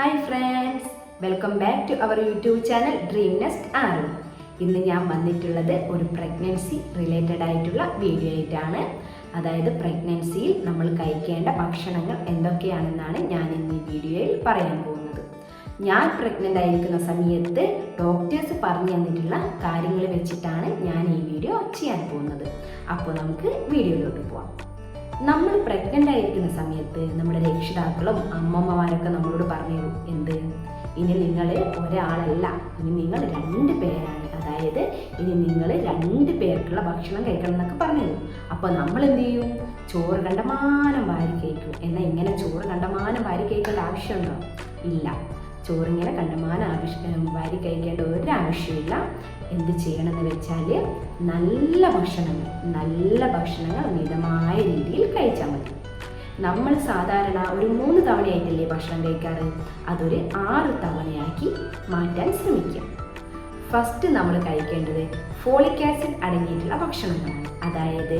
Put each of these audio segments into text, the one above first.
Hi friends welcome back to our YouTube channel dream nest ആറ് ഇന്ന് ഞാൻ വന്നിട്ടുള്ളത് ഒരു പ്രഗ്നൻസി റിലേറ്റഡ് ആയിട്ടുള്ള വീഡിയോ ആയിട്ടാണ്. അതായത് പ്രഗ്നൻസിയിൽ നമ്മൾ കഴിക്കേണ്ട ഭക്ഷണങ്ങൾ എന്തൊക്കെയാണെന്നാണ് ഞാൻ ഇന്ന് ഈ വീഡിയോയിൽ പറയാൻ പോകുന്നത്. ഞാൻ പ്രഗ്നന്റ് ആയിരിക്കുന്ന സമയത്ത് ഡോക്ടേഴ്സ് പറഞ്ഞു തന്നിട്ടുള്ള കാര്യങ്ങൾ വെച്ചിട്ടാണ് ഞാൻ ഈ വീഡിയോ ചെയ്യാൻ പോകുന്നത്. അപ്പോൾ നമുക്ക് വീഡിയോയിലോട്ട് പോവാം. നമ്മൾ പ്രഗ്നന്റ് ആയിരിക്കുന്ന സമയത്ത് നമ്മുടെ രക്ഷിതാക്കളും അമ്മമ്മമാരൊക്കെ നമ്മളോട് പറഞ്ഞു എന്ത്? ഇനി നിങ്ങൾ ഒരാളല്ല. ഇനി നിങ്ങൾ രണ്ട് പേരാണ്. അതായത് ഇനി നിങ്ങൾ രണ്ട് പേർക്കുള്ള ഭക്ഷണം കഴിക്കണം എന്നൊക്കെ പറഞ്ഞു അപ്പോൾ നമ്മൾ എന്ത് ചെയ്യും? ചോറ് കണ്ടമാനം വാരി കഴിക്കും. എന്നാൽ ഇങ്ങനെ ചോറ് കണ്ടമാനം വാരി കഴിക്കേണ്ട ആവശ്യമുണ്ടോ? ഇല്ല. ചോറിങ്ങനെ കണ്ടമാനം ആവശ്യം വാരി കഴിക്കേണ്ട ഒരാവശ്യമില്ല. എന്ത് ചെയ്യണമെന്ന് വെച്ചാൽ നല്ല ഭക്ഷണങ്ങൾ നല്ല ഭക്ഷണങ്ങൾ മിതമായ രീതിയിൽ കഴിച്ചാൽ മതി. നമ്മൾ സാധാരണ ഒരു മൂന്ന് തവണയായിട്ടല്ലേ ഭക്ഷണം കഴിക്കാറ്? അതൊരു ആറ് തവണയാക്കി മാറ്റാൻ ശ്രമിക്കുക. ഫസ്റ്റ് നമ്മൾ കഴിക്കേണ്ടത് ഫോളിക് ആസിഡ് അടങ്ങിയിട്ടുള്ള ഭക്ഷണങ്ങളാണ് അതായത്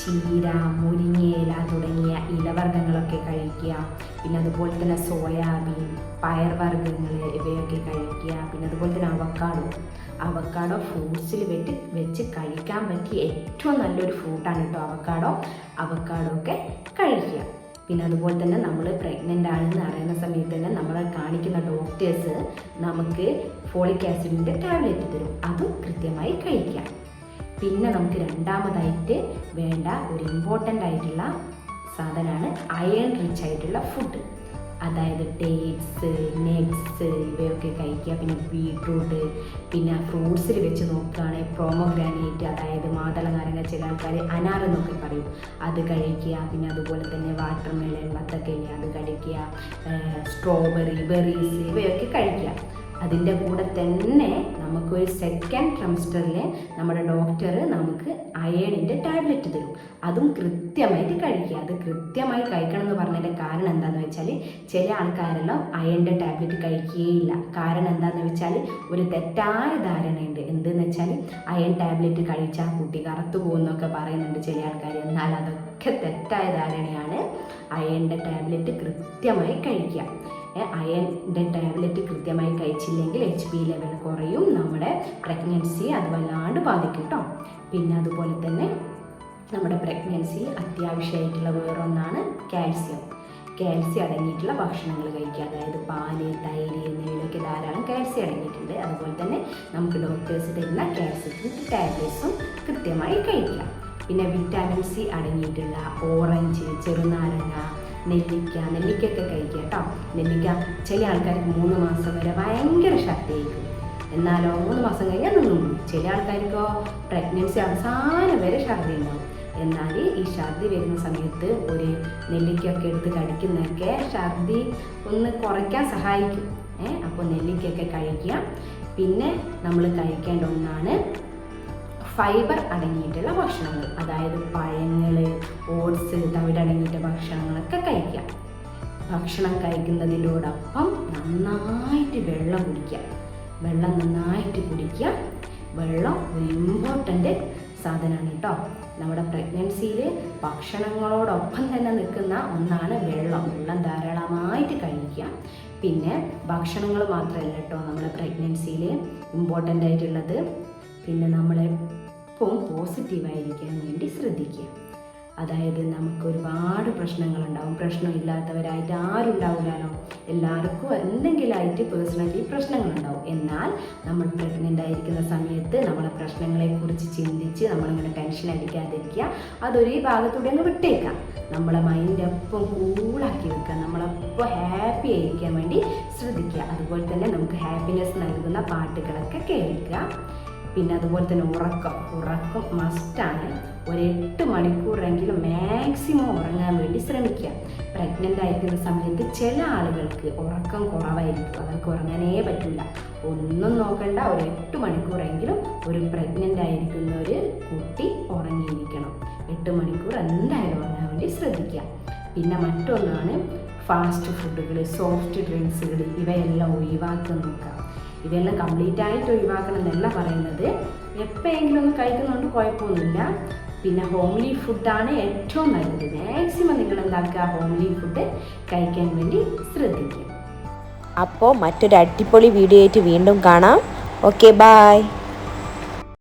ചീര മുരിങ്ങയില തുടങ്ങിയ ഇലവർഗങ്ങളൊക്കെ കഴിക്കുക. പിന്നെ അതുപോലെ തന്നെ സോയാബീൻ പയർവർഗങ്ങൾ ഇവയൊക്കെ കഴിക്കുക. പിന്നെ അതുപോലെ തന്നെ അവക്കാടോ. അവക്കാടോ ഫ്രൂട്ട്സിൽ വെച്ച് വെച്ച് കഴിക്കാൻ പറ്റിയ ഏറ്റവും നല്ലൊരു ഫ്രൂട്ടാണ് കേട്ടോ അവക്കാടോ. അവക്കാടോ ഒക്കെ കഴിക്കുക. പിന്നെ അതുപോലെ തന്നെ നമ്മൾ പ്രഗ്നന്റ് ആണെന്ന് അറിയുന്ന സമയത്ത് തന്നെ നമ്മളെ കാണിക്കുന്ന ഡോക്ടേഴ്സ് നമുക്ക് ഫോളിക് ആസിഡിന്റെ ടാബ്ലറ്റ് തരും. അതും കൃത്യമായി കഴിക്കാം പിന്നെ നമുക്ക് രണ്ടാമതായിട്ട് വേണ്ട ഒരു ഇമ്പോർട്ടന്റ് ആയിട്ടുള്ള സാധനമാണ് അയൺ റിച്ച് ആയിട്ടുള്ള ഫുഡ് അതായത് ഡേറ്റ്സ് നെറ്റ്സ് ഇവയൊക്കെ കഴിക്കുക. പിന്നെ ബീട്രൂട്ട് പിന്നെ ഫ്രൂട്ട്സിൽ വെച്ച് നോക്കുകയാണെങ്കിൽ പ്രോമോഗ്രാനേറ്റ് അതായത് മാതള നാരങ്ങ ചില ആൾക്കാർ അനാർ എന്നൊക്കെ പറയും. അത് കഴിക്കുക. പിന്നെ അതുപോലെ തന്നെ വാട്ടർ മെലൺ വത്തക്കയില അത് കഴിക്കുക. സ്ട്രോബെറി ബെറീസ് ഇവയൊക്കെ കഴിക്കുക. അതിന്റെ കൂടെ തന്നെ നമുക്കൊരു സെക്കൻഡ് ട്രംസ്റ്ററിൽ നമ്മുടെ ഡോക്ടർ നമുക്ക് അയണിന്റെ ടാബ്ലറ്റ് തരും. അതും കൃത്യമായിട്ട് കഴിക്കുക. അത് കൃത്യമായി കഴിക്കണം എന്ന് പറഞ്ഞതിന്റെ കാരണം എന്താണെന്ന് വെച്ചാൽ ചില ആൾക്കാരെല്ലാം അയണിന്റെ ടാബ്ലറ്റ് കഴിക്കുകയില്ല. കാരണം എന്താണെന്ന് വെച്ചാൽ ഒരു തെറ്റായ ധാരണയുണ്ട്. എന്തെന്ന് വെച്ചാൽ അയൺ ടാബ്ലറ്റ് കഴിച്ചാൽ കുട്ടി കറുത്തു പോകുന്നൊക്കെ പറയുന്നുണ്ട് ചില ആൾക്കാർ എന്നാൽ അതൊക്കെ തെറ്റായ ധാരണയാണ് അയണിന്റെ ടാബ്ലറ്റ് കൃത്യമായി കഴിക്കുക. അയണിന്റെ ടാബ്ലറ്റ് കൃത്യമായി കഴിച്ചില്ലെങ്കിൽ എച്ച് പി ലെവൽ കുറയും. നമ്മുടെ പ്രഗ്നൻസി അത് വല്ലാണ്ട് ബാധിക്കും കേട്ടോ പിന്നെ അതുപോലെ തന്നെ നമ്മുടെ പ്രഗ്നൻസി അത്യാവശ്യമായിട്ടുള്ള വേറൊന്നാണ് കാൽസ്യം കാൽസ്യം അടങ്ങിയിട്ടുള്ള ഭക്ഷണങ്ങൾ കഴിക്കുക. അതായത് പാൽ തൈര് എന്നിവയിലൊക്കെ ധാരാളം കാൽസ്യം അടങ്ങിയിട്ടുണ്ട്. അതുപോലെ തന്നെ നമുക്ക് ഡോക്ടേഴ്സ് തരുന്ന കാൽസ്യത്തിന്റെ ടാബ്ലറ്റ്സും കൃത്യമായി കഴിക്കാം. പിന്നെ വിറ്റാമിൻ സി അടങ്ങിയിട്ടുള്ള ഓറഞ്ച് ചെറുനാരങ്ങ നെല്ലിക്ക നെല്ലിക്കൊക്കെ കഴിക്കുക കേട്ടോ. നെല്ലിക്ക ചില ആൾക്കാർക്ക് മൂന്ന് മാസം വരെ ഭയങ്കര ശക്തിയായിരിക്കും. എന്നാലോ മൂന്ന് മാസം കഴിഞ്ഞാൽ നിന്നും ചില ആൾക്കാർക്കോ പ്രഗ്നൻസി അവസാനം വരെ ഛർദി ഉണ്ടാവും. എന്നാൽ ഈ ഛർദി വരുന്ന സമയത്ത് ഒരു നെല്ലിക്കൊക്കെ എടുത്ത് കടിക്കുന്നതൊക്കെ ഛർദി ഒന്ന് കുറയ്ക്കാൻ സഹായിക്കും. ഏഹ് അപ്പോൾ നെല്ലിക്കൊക്കെ കഴിക്കുക. പിന്നെ നമ്മൾ കഴിക്കേണ്ട ഒന്നാണ് ഫൈബർ അടങ്ങിയിട്ടുള്ള ഭക്ഷണങ്ങൾ. അതായത് പഴങ്ങൾ ഓട്സ് തവിടടങ്ങിയിട്ട ഭക്ഷണങ്ങളൊക്കെ കഴിക്കുക. ഭക്ഷണം കഴിക്കുന്നതിനോടൊപ്പം നന്നായിട്ട് വെള്ളം കുടിക്കുക. വെള്ളം നന്നായിട്ട് കുടിക്കുക. വെള്ളം ഒരു ഇമ്പോർട്ടന്റ് സാധനമാണ് കേട്ടോ. നമ്മുടെ പ്രഗ്നൻസിയിൽ ഭക്ഷണങ്ങളോടൊപ്പം തന്നെ നിൽക്കുന്ന ഒന്നാണ് വെള്ളം. വെള്ളം ധാരാളമായിട്ട് കഴിക്കുക. പിന്നെ ഭക്ഷണങ്ങൾ മാത്രമല്ല കേട്ടോ നമ്മുടെ പ്രഗ്നൻസിയിൽ ഇമ്പോർട്ടന്റ് ആയിട്ടുള്ളത്. പിന്നെ നമ്മളെപ്പോഴും പോസിറ്റീവായിരിക്കാൻ വേണ്ടി ശ്രദ്ധിക്കുക. അതായത് നമുക്ക് ഒരുപാട് പ്രശ്നങ്ങളുണ്ടാവും. പ്രശ്നമില്ലാത്തവരായിട്ട് ഉണ്ടാവില്ലല്ലോ എല്ലാവർക്കും എന്തെങ്കിലുമായിട്ട് പേഴ്സണലി പ്രശ്നങ്ങളുണ്ടാവും. എന്നാൽ നമ്മൾ പ്രഗ്നന്റ് ആയിരിക്കുന്ന സമയത്ത് നമ്മളെ പ്രശ്നങ്ങളെക്കുറിച്ച് ചിന്തിച്ച് നമ്മളിങ്ങനെ ടെൻഷൻ അടിക്കാതിരിക്കുക. അതൊരേ ഭാഗത്തൂടെ അങ്ങ് വിട്ടേക്കാം നമ്മളെ മൈൻഡ് എപ്പം കൂളാക്കി വെക്കുക. നമ്മളെപ്പോൾ ഹാപ്പി ആയിരിക്കാൻ വേണ്ടി ശ്രദ്ധിക്കുക. അതുപോലെ തന്നെ നമുക്ക് ഹാപ്പിനെസ് നൽകുന്ന പാട്ടുകളൊക്കെ കേൾക്കുക. പിന്നെ അതുപോലെ തന്നെ ഉറക്കം. ഉറക്കം മസ്റ്റാണ് ഒരു എട്ട് മണിക്കൂറെങ്കിലും മാക്സിമം ഉറങ്ങാൻ വേണ്ടി ശ്രമിക്കുക. പ്രഗ്നന്റ് ആയിരിക്കുന്ന സമയത്ത് ചില ആളുകൾക്ക് ഉറക്കം കുറവായിരിക്കും. അവർക്ക് ഉറങ്ങാനേ പറ്റില്ല ഒന്നും നോക്കണ്ട. ഒരു എട്ട് മണിക്കൂറെങ്കിലും ഒരു പ്രഗ്നന്റ് ആയിരിക്കുന്ന ഒരു കുട്ടി ഉറങ്ങിയിരിക്കണം. എട്ട് മണിക്കൂർ എന്തായാലും ഉറങ്ങാൻ വേണ്ടി ശ്രദ്ധിക്കുക. പിന്നെ മറ്റൊന്നാണ് ഫാസ്റ്റ് ഫുഡുകൾ സോഫ്റ്റ് ഡ്രിങ്ക്സുകൾ ഇവയെല്ലാം ഒഴിവാക്കാൻ നോക്കുക ഇവയെല്ലാം കംപ്ലീറ്റ് ആയിട്ട് ഒഴിവാക്കണം എന്നല്ല പറയുന്നത്. എപ്പോഴെങ്കിലും ഒന്ന് കഴിക്കുന്നുണ്ട് കുഴപ്പമൊന്നുമില്ല. പിന്നെ ഹോംലി ഫുഡാണ് ഏറ്റവും നല്ലത്. മാക്സിമം നിങ്ങൾ എന്താക്കുക? ഹോംലി ഫുഡ് കഴിക്കാൻ വേണ്ടി ശ്രദ്ധിക്കുക. അപ്പോൾ മറ്റൊരു അടിപൊളി വീഡിയോ ആയിട്ട് വീണ്ടും കാണാം. Okay bye